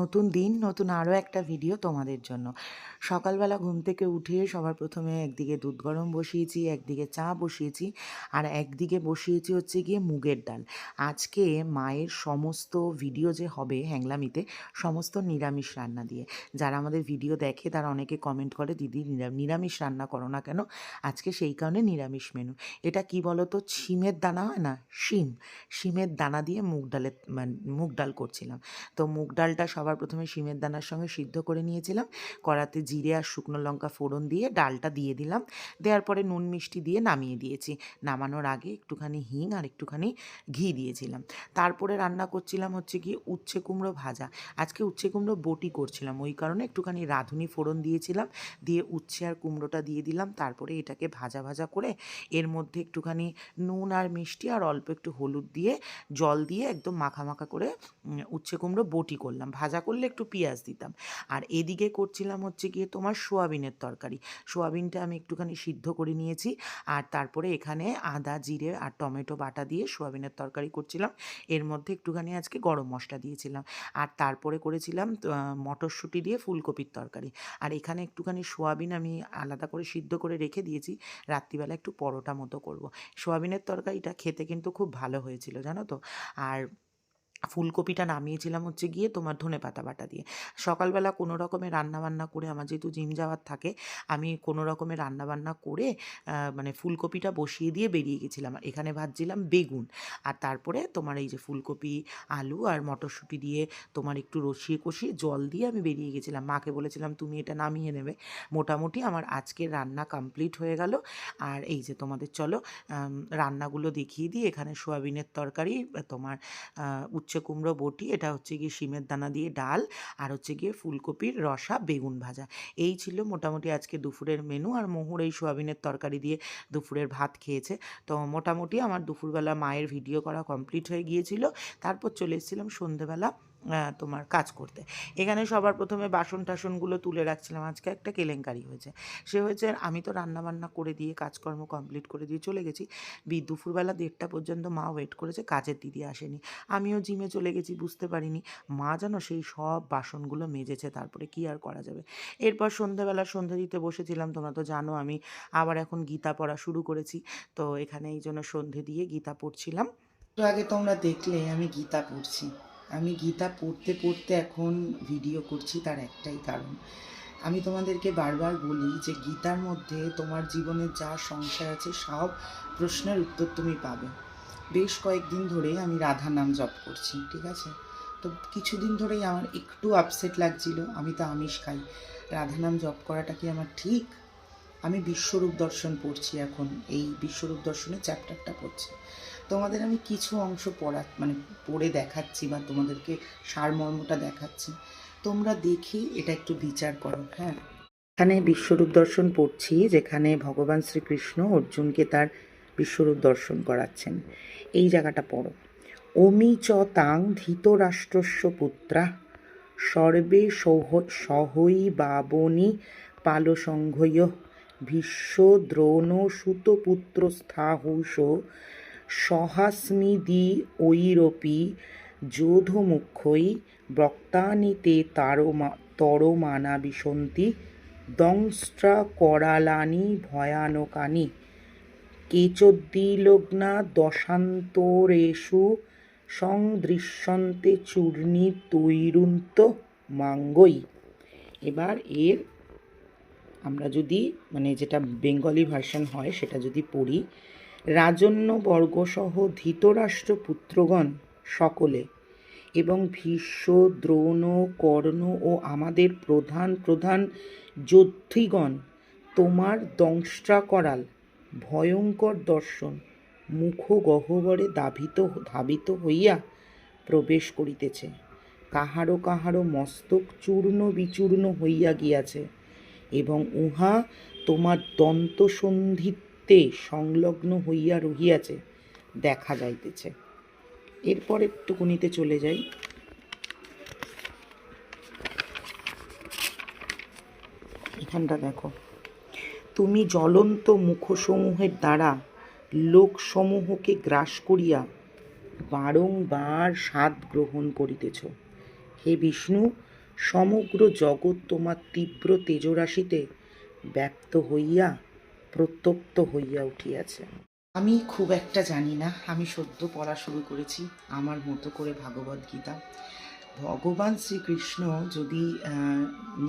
নতুন দিন নতুন আরও একটা ভিডিও তোমাদের জন্য। সকালবেলা ঘুম থেকে উঠে সবার প্রথমে একদিকে দুধ গরম বসিয়েছি, একদিকে চা বসিয়েছি আর একদিকে বসিয়েছি হচ্ছে গিয়ে মুগের ডাল। আজকে মায়ের সমস্ত ভিডিও যে হবে হ্যাংলামিতে, সমস্ত নিরামিষ রান্না দিয়ে। যারা আমাদের ভিডিও দেখে তারা অনেকে কমেন্ট করে, দিদি নিরামিষ রান্না করো না কেন? আজকে সেই কারণে নিরামিষ মেনু এটা কি বলো তো শিমের দানা হয় না? শিম। শিমের দানা দিয়ে মুগ ডালের মানে মুগ ডাল করছিলাম। তো মুগ ডালটা সবার প্রথমে শিমের দানার সঙ্গে সিদ্ধ করে নিয়েছিলাম। কড়াতে জিরে আর শুকনো লঙ্কা ফোড়ন দিয়ে ডালটা দিয়ে দিলাম। দেওয়ার পরে নুন, মিষ্টি দিয়ে নামিয়ে দিয়েছি। নামানোর আগে একটুখানি হিং আর একটুখানি ঘি দিয়েছিলাম। তারপরে রান্না করছিলাম হচ্ছে কি উচ্ছে কুমড়ো ভাজা। আজকে উচ্ছে কুমড়ো বটি করছিলাম। ওই কারণে একটুখানি রাঁধুনি ফোড়ন দিয়েছিলাম। দিয়ে উচ্ছে আর কুমড়োটা দিয়ে দিলাম। তারপরে এটাকে ভাজা ভাজা করে এর মধ্যে একটুখানি নুন আর মিষ্টি আর অল্প একটু হলুদ দিয়ে জল দিয়ে একদম মাখা মাখা করে উচ্ছে কুমড়ো বটি করলাম। ভাজা করলে একটু পেঁয়াজ দিতাম। আর এদিকে করছিলাম হচ্ছে গিয়ে তোমার সোয়াবিনের তরকারি। সোয়াবিনটা আমি একটুখানি সিদ্ধ করে নিয়েছি। আর তারপরে এখানে আদা, জিরে আর টমেটো বাটা দিয়ে সোয়াবিনের তরকারি করছিলাম। এর মধ্যে একটুখানি আজকে গরম মশলা দিয়েছিলাম। আর তারপরে করেছিলাম মটরশুঁটি দিয়ে ফুলকপির তরকারি। আর এখানে একটুখানি সোয়াবিন আমি আলাদা করে সিদ্ধ করে রেখে দিয়েছি। রাত্রিবেলা একটু পরোটা মতো করব। সোয়াবিনের তরকারিটা খেতে কিন্তু খুব ভালো হয়েছিল, জানো তো? আর ফুলকপিটা নামিয়েছিলাম হচ্ছে গিয়ে তোমার ধনে পাতা বাটা দিয়ে। সকালবেলা কোনো রকমের রান্নাবান্না করে আমার যেহেতু জিম যাওয়ার থাকে আমি কোনো রকমের রান্নাবান্না করে মানে ফুলকপিটা বসিয়ে দিয়ে বেরিয়ে গেছিলাম। এখানে ভাজছিলাম বেগুন। আর তারপরে তোমার এই যে ফুলকপি আলু আর মটরশুঁটি দিয়ে তোমার একটু রসিয়ে কষিয়ে জল দিয়ে আমি বেরিয়ে গেছিলাম। মাকে বলেছিলাম তুমি এটা নামিয়ে নেবে। মোটামুটি আমার আজকের রান্না কমপ্লিট হয়ে গেল। আর এই যে তোমাদের চলো রান্নাগুলো দেখিয়ে দিই। এখানে সোয়াবিনের তরকারি তোমার আহ, উচ্ছে কুমড়ো বটি, এটা হচ্ছে গিয়ে শিমের দানা দিয়ে ডাল, আর হচ্ছে গিয়ে ফুলকপির রসা, বেগুন ভাজা। এই ছিল মোটামুটি আজকে দুপুরের মেনু আর মোহর এই সোয়াবিনের তরকারি দিয়ে দুপুরের ভাত খেয়েছে। তো মোটামুটি আমার দুপুরবেলা মায়ের ভিডিও করা কমপ্লিট হয়ে গিয়েছিল। তারপর চলে এসেছিলাম সন্ধেবেলা। তোমার কাজ করতে। এখানে সবার প্রথমে বাসন টাসনগুলো তুলে রাখছিলাম। আজকে একটা কেলেঙ্কারি হয়েছে। সে হয়েছে, আমি তো রান্না বান্না করে দিয়ে, কাজকর্ম কমপ্লিট করে দিয়ে চলে গেছি। বি, দুপুরবেলা দেড়টা পর্যন্ত মা ওয়েট করেছে, কাজের দিদি আসেনি। আমিও জিমে চলে গেছি, বুঝতে পারিনি। মা যেন সেই সব বাসনগুলো মেজেছে, তারপরে কি আর করা যাবে? এরপর সন্ধ্যাবেলা সন্ধ্যা দিতে বসেছিলাম, তোমরা তো জানো আমি আবার এখন গীতা পড়া শুরু করেছি। তো এখানে এই জন্য সন্ধে দিয়ে গীতা পড়ছিলাম। তো আগে তোমরা দেখলে, আমি গীতা পড়ছি। আমি গীতা পড়তে পড়তে এখন ভিডিও করছি তার একটাই কারণ। আমি তোমাদেরকে বারবার বলি যে গীতার মধ্যে তোমার জীবনে যা সংশয় আছে সব প্রশ্নের উত্তর তুমি পাবে। বেশ কয়েকদিন ধরে আমি রাধা নাম জপ করছি, ঠিক আছে? তো কিছুদিন ধরেই আমার একটু আপসেট লাগছিল, আমি তো আমিষ খাই। রাধা নাম জপ করাটা কি আমার ঠিক? আমি বিশ্বরূপ দর্শন পড়ছি এখন, এই বিশ্বরূপ দর্শনের চ্যাপ্টারটা পড়ছি। তোমাদের আমি কিছু অংশ পড়া মানে পড়ে দেখাচ্ছি বা তোমাদেরকে সারমর্মটা দেখাচ্ছি। তোমরা দেখে এটা একটু বিচার করো হ্যাঁ? এখানে বিশ্বরূপ দর্শন পড়ছি, যেখানে ভগবান শ্রীকৃষ্ণ অর্জুনকে তার বিশ্বরূপ দর্শন করাচ্ছেন। এই জায়গাটা পড়ো। অমি চ তাং ধৃতরাষ্ট্রস্য পুত্রা, সর্বে সহ সহই বাবনী পালসংঘয় ভীষ্ম দ্রোণ সুতপুত্র স্থাহুষ সহাস্মিদি ঐরপি যোধমুখ্যৈ বক্তানি তে তারমা, তরমানা বিশন্তি দংস্ট্রা করালানি ভয়ানকানি। কেচোদ্দিলগ্না দশান্তরেষু সংদৃশ্যন্তে চূর্ণী তৈরুন্ত মাঙ্গই এবার এর আমরা যদি মানে যেটা বেঙ্গলি ভার্সন হয়, সেটা যদি পড়ি রাজন্য বর্গসহ ধৃতরাষ্ট্র পুত্রগণ সকলে এবং ভীষ্ম, দ্রোণ, কর্ণ ও আমাদের প্রধান প্রধান যোদ্ধিগণ, তোমার দংষ্ট্রা করাল ভয়ঙ্কর দর্শন মুখ গহ্বরে দাভিত ধাবিত হইয়া প্রবেশ করিতেছে। কাহারো কাহারো মস্তক চূর্ণ বিচূর্ণ হইয়া গিয়াছে। এবং উহা তোমার দন্তসন্ধিতে সংলগ্ন হইয়া রহিয়াছে, দেখা যাইতেছে। এরপর একটুকুনিতে চলে যাই। এখানটা দেখো। তুমি জ্বলন্ত মুখসমূহের দ্বারা লোকসমূহকে গ্রাস করিয়া বারংবার স্বাদ গ্রহণ করিতেছ। হে বিষ্ণু সমগ্র জগৎ তোমার তীব্র তেজরাশিতে ব্যপ্ত হইয়া প্রত্যক্ত হইয়া উঠিয়াছে। আমি খুব একটা জানি না, আমি সদ্য পড়া শুরু করেছি আমার মতো করে ভাগবত গীতা। ভগবান শ্রীকৃষ্ণ যদি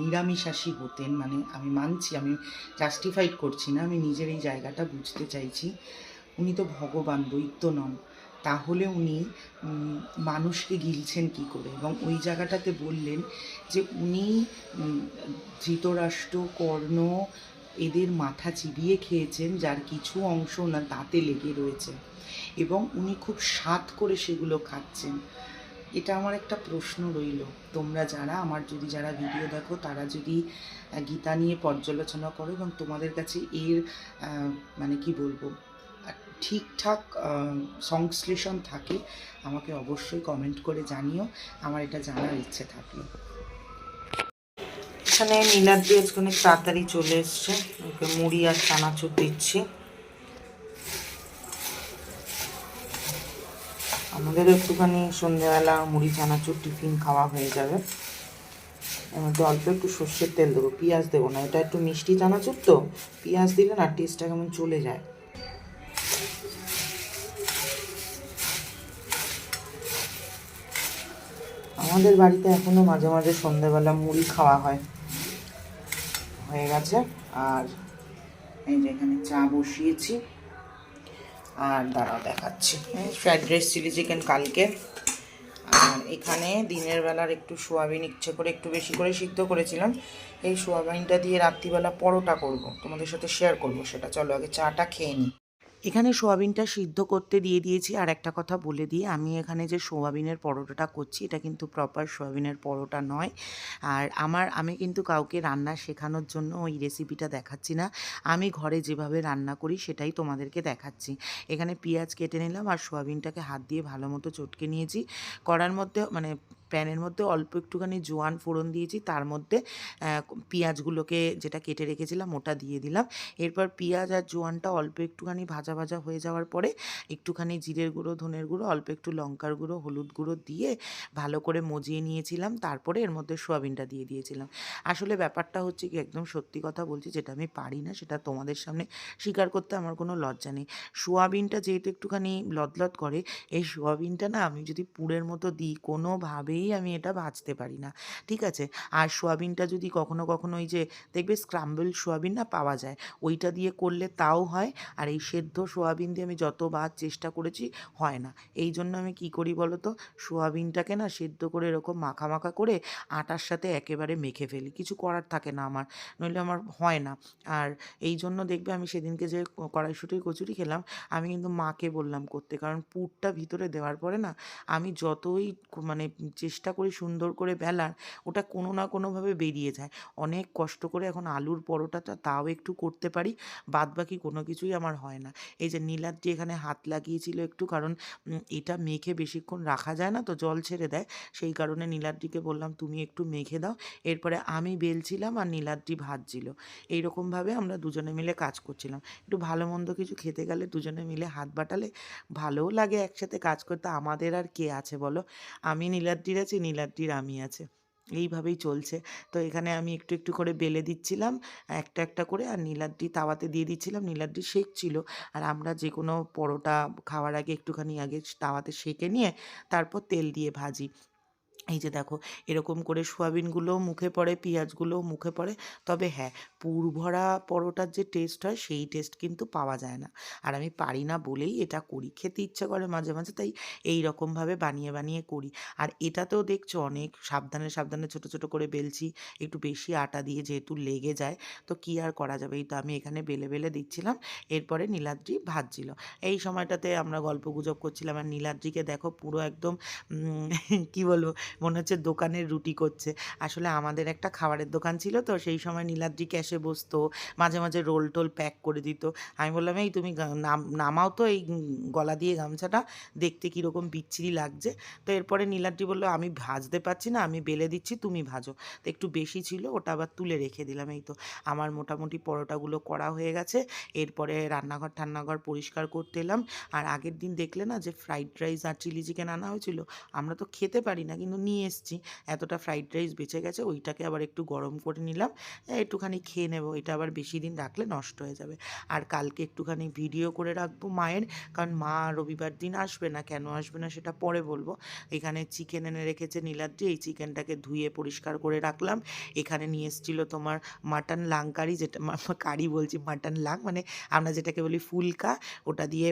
নিরামিষাশী হতেন মানে আমি মানছি, আমি জাস্টিফাইড করছি না, আমি নিজের এই জায়গাটা বুঝতে চাইছি, উনি তো ভগবান, দৈত্য নন। তাহলে উনি মানুষকে গিলছেন কি করে? এবং ওই জায়গাটাতে বললেন যে উনি ধৃতরাষ্ট্র, কর্ণ এদের মাথা চিবিয়ে খেয়েছেন, যার কিছু অংশ না তাতে লেগে রয়েছে। এবং উনি খুব স্বাদ করে সেগুলো খাচ্ছেন। এটা আমার একটা প্রশ্ন রইল। তোমরা যারা আমার যদি যারা ভিডিও দেখো, তারা যদি গীতা নিয়ে পর্যালোচনা করো এবং তোমাদের কাছে এর মানে কি বলব? ঠিকঠাক সংশ্লেষণ থাকে, আমাকে অবশ্যই কমেন্ট করে জানিও। আমার এটা জানার ইচ্ছে থাকল। এখানে নীলাদ্রি আজকে তাড়াতাড়ি চলে এসছে। ওকে মুড়ি আর চানাচুর দিচ্ছি। আমাদের একটুখানি সন্ধ্যেবেলা মুড়ি, চানাচুর, টিফিন খাওয়া হয়ে যাবে। এর মধ্যে অল্প একটু সর্ষের তেল দেবো। পেঁয়াজ দেবো না। এটা একটু মিষ্টি চানাচুর তো? পেঁয়াজ দিলে না টেস্টটা কেমন চলে যায়। আমাদের বাড়িতে এখনও মাঝে মাঝে সন্ধ্যেবেলা মুড়ি খাওয়া হয়। হয়ে গেছে। আর এই যে এখানে চা বসিয়েছি। আর দাঁড়াও দেখাচ্ছি। ফ্রাইড রাইস, চিলি চিকেন কালকে। আর এখানে দিনের বেলার একটু সোয়াবিন ইচ্ছে করে একটু বেশি করে সিদ্ধ করেছিলাম। এই সোয়াবিনটা দিয়ে রাত্রিবেলা পরোটা করব। তোমাদের সাথে শেয়ার করব সেটা। চলো আগে চাটা খেয়ে নিই। এখানে সোয়াবিনটা সিদ্ধ করতে দিয়ে দিয়েছি। আর একটা কথা বলে দিই, আমি এখানে যে সোয়াবিনের পরোটাটা করছি, এটা কিন্তু প্রপার সোয়াবিনের পরোটা নয়। আর আমার, আমি কিন্তু কাউকে রান্না শেখানোর জন্য ওই রেসিপিটা দেখাচ্ছি না। আমি ঘরে যেভাবে রান্না করি, সেটাই তোমাদেরকে দেখাচ্ছি। এখানে পেঁয়াজ কেটে নিলাম আর সোয়াবিনটাকে হাত দিয়ে ভালো মতো চটকে নিয়েছি। করার মধ্যে মানে প্যানের মধ্যে অল্প একটুখানি জোয়ান ফোড়ন দিয়েছি, তার মধ্যে পেঁয়াজগুলোকে যেটা কেটে রেখেছিলাম ওটা দিয়ে দিলাম। এরপর পেঁয়াজ আর জোয়ানটা অল্প একটুখানি ভাজা ভাজা হয়ে যাওয়ার পরে একটুখানি জিরের গুঁড়ো, ধনের গুঁড়ো, অল্প একটু লঙ্কার গুঁড়ো, হলুদ গুঁড়ো দিয়ে ভালো করে মজিয়ে নিয়েছিলাম, তারপরে এর মধ্যে সোয়াবিনটা দিয়ে দিয়েছিলাম। আসলে ব্যাপারটা হচ্ছে কি, একদম সত্যি কথা বলছি, যেটা আমি পারি না, সেটা তোমাদের সামনে স্বীকার করতে আমার কোনো লজ্জা নেই। সোয়াবিনটা যেহেতু একটুখানি লদলদ করে, এই সোয়াবিনটা না আমি যদি পুরের মতো দিই, কোনোভাবেই আমি এটা ভাজতে পারি না। ঠিক আছে? আর সোয়াবিনটা যদি কখনো কখনো ওই যে দেখবে স্ক্রাম্বল সোয়াবিন না পাওয়া যায়, ওইটা দিয়ে করলে তাও হয়। আর এই সেদ্ধ সোয়াবিন দিয়ে আমি যতবার চেষ্টা করেছি, হয় না। এই জন্য আমি কি করি বলো তো সোয়াবিনটাকে না সেদ্ধ করে এরকম মাখা মাখা করে আটার সাথে একেবারে মেখে ফেলি। কিছু করার থাকে না আমার, নইলে আমার হয় না। আর এই জন্য দেখবে আমি সেদিনকে যে কড়াইশুটির কচুরি খেলাম, আমি কিন্তু মাকে বললাম করতে। কারণ পুরটা ভিতরে দেওয়ার পরে না, আমি যতই মানে চেষ্টা করি সুন্দর করে বেলার ওটা কোনো না কোনোভাবে বেরিয়ে যায়। অনেক কষ্ট করে এখন আলুর পরোটাটা তাও একটু করতে পারি বাদ বাকি কোনো কিছুই আমার হয় না। এই যে নীলাদ্রি এখানে হাত লাগিয়েছিল একটু, কারণ এটা মেখে বেশিক্ষণ রাখা যায় না তো জল ছেড়ে দেয়, সেই কারণে নীলাদ্রিকে বললাম, তুমি একটু মেখে দাও। এরপরে আমি বেলছিলাম আর নীলাদ্রি ভাজছিল। এইরকমভাবে আমরা দুজনে মিলে কাজ করছিলাম। একটু ভালো মন্দ কিছু খেতে গেলে দুজনে মিলে হাত বাটালে ভালোও লাগে একসাথে কাজ করতে। আমাদের আর কে আছে বলো? আমি নীলাদ্রির আছি, নীলাদ্রির আমি আছে। এইভাবেই চলছে। তো এখানে আমি একটু একটু করে বেলে দিচ্ছিলাম, একটা একটা করে, আর নীলাদ্রি তাওয়াতে দিয়ে দিচ্ছিলাম। নীলাদ্রি সেঁকছিল আর আমরা যে কোনো পরোটা খাওয়ার আগে একটুখানি আগে তাওয়াতে সেঁকে নিয়ে তারপর তেল দিয়ে ভাজি। এই যে দেখো, এরকম করে সোয়াবিনগুলোও মুখে পড়ে পেঁয়াজগুলোও মুখে পড়ে, তবে হ্যাঁ পুর ভরা পরোটার যে টেস্ট হয়, সেই টেস্ট কিন্তু পাওয়া যায় না। আর আমি পারি না বলেই এটা করি। খেতে ইচ্ছে করে মাঝে মাঝে, তাই এই রকমভাবে বানিয়ে বানিয়ে করি। আর এটাতেও দেখছ অনেক সাবধানে সাবধানে ছোট ছোট করে বেলছি, একটু বেশি আটা দিয়ে যেহেতু লেগে যায়, তো কী আর করা যাবে? এই তো আমি এখানে বেলে বেলে দিচ্ছিলাম, এরপরে নীলাদ্রি ভাজছিল। এই সময়টাতে আমরা গল্প গুজব করছিলাম, আর নীলাদ্রিকে দেখো পুরো একদম কি বলব মনে হচ্ছে দোকানের রুটি করছে। আসলে আমাদের একটা খাবারের দোকান ছিল তো সেই সময় নীলাদ্রি ক্যাশে বসতো, মাঝে মাঝে রোল টোল প্যাক করে দিত। আমি বললাম, এই তুমি নাম- নামাও তো এই গলা দিয়ে গামছাটা, দেখতে কীরকম বিচ্ছিরি লাগছে। তো এরপরে নীলাদ্রি বলল, আমি ভাজতে পারছি না, আমি বেলে দিচ্ছি, তুমি ভাজো। তো একটু বেশি ছিল, ওটা আবার তুলে রেখে দিলাম, এই তো। আমার মোটামুটি পরোটাগুলো করা হয়ে গেছে। এরপরে রান্নাঘর, ঠান্নাঘর পরিষ্কার করতে এলাম। আর আগের দিন দেখলে না যে, ফ্রাইড রাইস আর চিলি চিকেন আনা হয়েছিল, আমরা তো খেতে পারি না, কিন্তু নিয়ে এসেছি। এতটা ফ্রাইড রাইস বেঁচে গেছে, ওইটাকে আবার একটু গরম করে নিলাম। একটুখানি খেয়ে নেব। এটা আবার বেশি দিন রাখলে নষ্ট হয়ে যাবে। আর কালকে একটুখানি ভিডিও করে রাখব মায়ের, কারণ মা রবিবার দিন আসবে না। কেন আসবে না সেটা পরে বলব। এখানে চিকেন এনে রেখেছে নীলাদ্রি। এই চিকেনটাকে ধুয়ে পরিষ্কার করে রাখলাম। এখানে নিয়ে এসেছিল তোমার মাটন লাং কারি যেটা কারি বলছি মাটন লাং মানে আমরা যেটাকে বলি ফুলকা। ওটা দিয়ে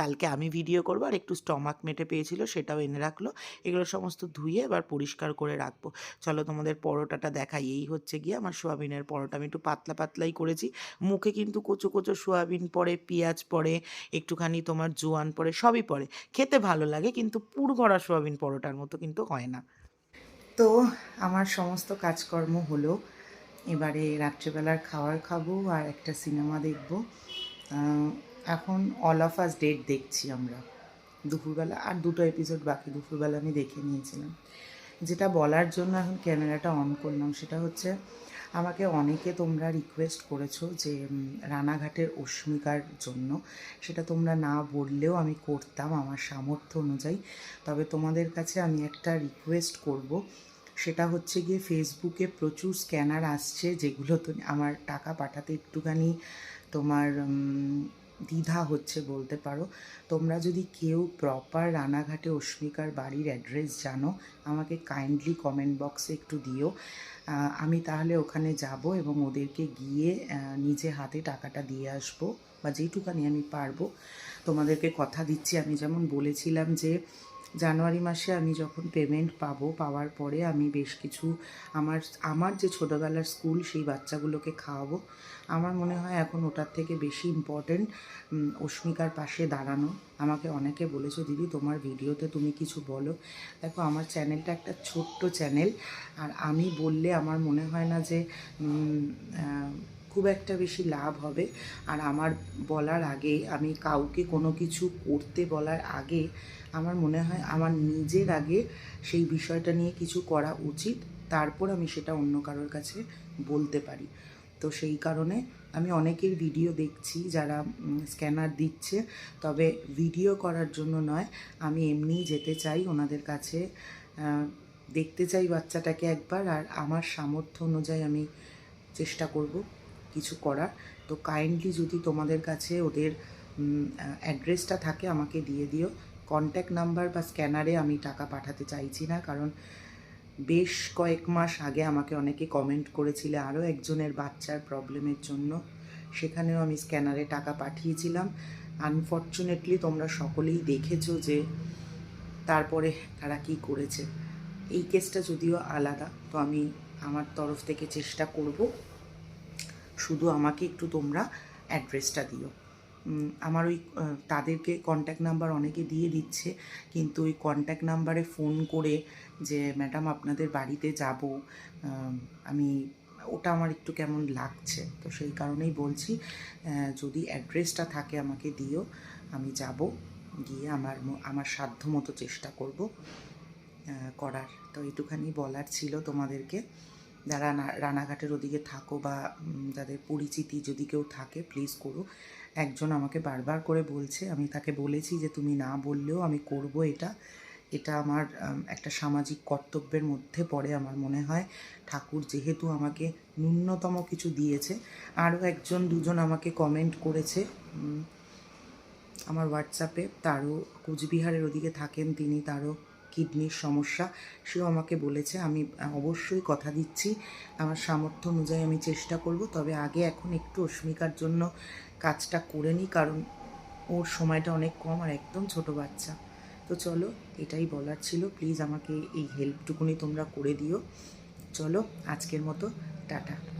কালকে আমি ভিডিও করব। আর একটু স্টমাক মেটে পেয়েছিল, সেটাও এনে রাখল। এগুলো সমস্ত ধুয়ে এবার পরিষ্কার করে রাখব। চলো তোমাদের পরোটাটা দেখাই। এই হচ্ছে গিয়ে আমার সোয়াবিনের পরোটা। আমি একটু পাতলা পাতলাই করেছি। মুখে কিন্তু কোচো কোচো সোয়াবিন পড়ে, পেঁয়াজ পড়ে, একটুখানি তোমার জোয়ান পড়ে, সবই পড়ে। খেতে ভালো লাগে কিন্তু পুর ভরা সোয়াবিন পরোটার মতো কিন্তু হয় না। তো আমার সমস্ত কাজকর্ম হলো। এবারে রাত্রেবেলার খাবার খাব আর একটা সিনেমা দেখব। এখন অল অফ আস ডেট দেখছি আমরা। দুপুরবেলা আর দুটো এপিসোড বাকি দুপুরবেলা আমি দেখে নিয়েছিলাম। যেটা বলার জন্য এখন ক্যামেরাটা অন করলাম, সেটা হচ্ছে আমাকে অনেকে তোমরা রিকোয়েস্ট করেছ যে রানাঘাটের অস্মিকার জন্য। সেটা তোমরা না বললেও আমি করতাম আমার সামর্থ্য অনুযায়ী। তবে তোমাদের কাছে আমি একটা রিকোয়েস্ট করব, সেটা হচ্ছে গিয়ে ফেসবুকে প্রচুর স্ক্যানার আসছে যেগুলো তো আমার টাকা পাঠাতে একটুখানি তোমার দ্বিধা হচ্ছে বলতে পারো। তোমরা যদি কেউ প্রপার রানাঘাটে অস্মিকার বাড়ির অ্যাড্রেস জানো, আমাকে কাইন্ডলি কমেন্ট বক্সে একটু দিও। আমি তাহলে ওখানে যাব এবং ওদেরকে গিয়ে নিজে হাতে টাকাটা দিয়ে আসব বা যেটুকানি আমি পারব। তোমাদেরকে কথা দিচ্ছি। আমি যেমন বলেছিলাম যে জানুয়ারি মাসে আমি যখন পেমেন্ট পাবো, পাওয়ার পরে আমি বেশ কিছু আমার আমার যে ছোটোবেলার স্কুল সেই বাচ্চাগুলোকে খাওয়াবো। আমার মনে হয় এখন ওটার থেকে বেশি ইম্পর্টেন্ট অস্মিকার পাশে দাঁড়ানো। আমাকে অনেকে বলেছ, দিদি, তোমার ভিডিওতে তুমি কিছু বলো। দেখো, আমার চ্যানেলটা একটা ছোট্ট চ্যানেল আর আমি বললে আমার মনে হয় না যে খুব একটা বেশি লাভ হবে। আর আমার বলার আগে, আমি কাউকে কোনো কিছু করতে বলার আগে, আমার মনে হয় আমার নিজের আগে সেই বিষয়টা নিয়ে কিছু করা উচিত। তারপর আমি সেটা অন্য কারোর কাছে বলতে পারি। তো সেই কারণে আমি অনেকের ভিডিও দেখছি যারা স্ক্যানার দিচ্ছে। তবে ভিডিও করার জন্য নয়, আমি এমনিই যেতে চাই ওনাদের কাছে দেখতে চাই বাচ্চাটাকে একবার। আর আমার সামর্থ্য অনুযায়ী আমি চেষ্টা করব কিছু করার। তো কাইন্ডলি যদি তোমাদের কাছে ওদের অ্যাড্রেসটা থাকে আমাকে দিয়ে দিও। কন্ট্যাক্ট নাম্বার বা স্ক্যানারে আমি টাকা পাঠাতে চাইছি না, কারণ বেশ কয়েক মাস আগে আমাকে অনেকে কমেন্ট করেছিলে আরও একজনের বাচ্চার প্রবলেমের জন্য। সেখানেও আমি স্ক্যানারে টাকা পাঠিয়েছিলাম। আনফর্চুনেটলি তোমরা সকলেই দেখেছ যে তারপরে তারা কি করেছে। এই কেসটা যদিও আলাদা, তো আমি আমার তরফ থেকে চেষ্টা করব। শুধু আমাকে একটু তোমরা অ্যাড্রেসটা দিও। আমার ওই তাদেরকে কন্ট্যাক্ট নাম্বার অনেকে দিয়ে দিচ্ছে, কিন্তু ওই কন্ট্যাক্ট নাম্বারে ফোন করে যে ম্যাডাম আপনাদের বাড়িতে যাব। আমি, ওটা আমার একটু কেমন লাগছে? তো সেই কারণেই বলছি যদি অ্যাড্রেসটা থাকে আমাকে দিও, আমি যাব, গিয়ে আমার আমার সাধ্য মতো চেষ্টা করব করার। তো এইটুখানি বলার ছিল তোমাদেরকে। যারা রানাঘাটের ওদিকে থাকো বা যাদের পরিচিতি যদি কেউ থাকে প্লিজ করো। একজন আমাকে বারবার করে বলছে, আমি তাকে বলেছি যে তুমি না বললেও আমি করব এটা। এটা আমার একটা সামাজিক কর্তব্যের মধ্যে পড়ে আমার মনে হয়। ঠাকুর যেহেতু আমাকে ন্যূনতম কিছু দিয়েছে, আরও একজন, দুজন আমাকে কমেন্ট করেছে আমার হোয়াটসঅ্যাপে তারও কোচবিহারের ওদিকে থাকেন তিনি, তারও কিডনির সমস্যা, সেও আমাকে বলেছে, আমি অবশ্যই কথা দিচ্ছি। আমার সামর্থ্য অনুযায়ী আমি চেষ্টা করব, তবে আগে এখন একটু অস্মিকার জন্য কাজটা করে নিই, কারণ ওর সময়টা অনেক কম আর একদম ছোট বাচ্চা। তো চলো, এটাই বলার ছিল। প্লিজ আমাকে এই হেল্পটুকুনি তোমরা করে দিও। চলো, আজকের মতো, টাটা।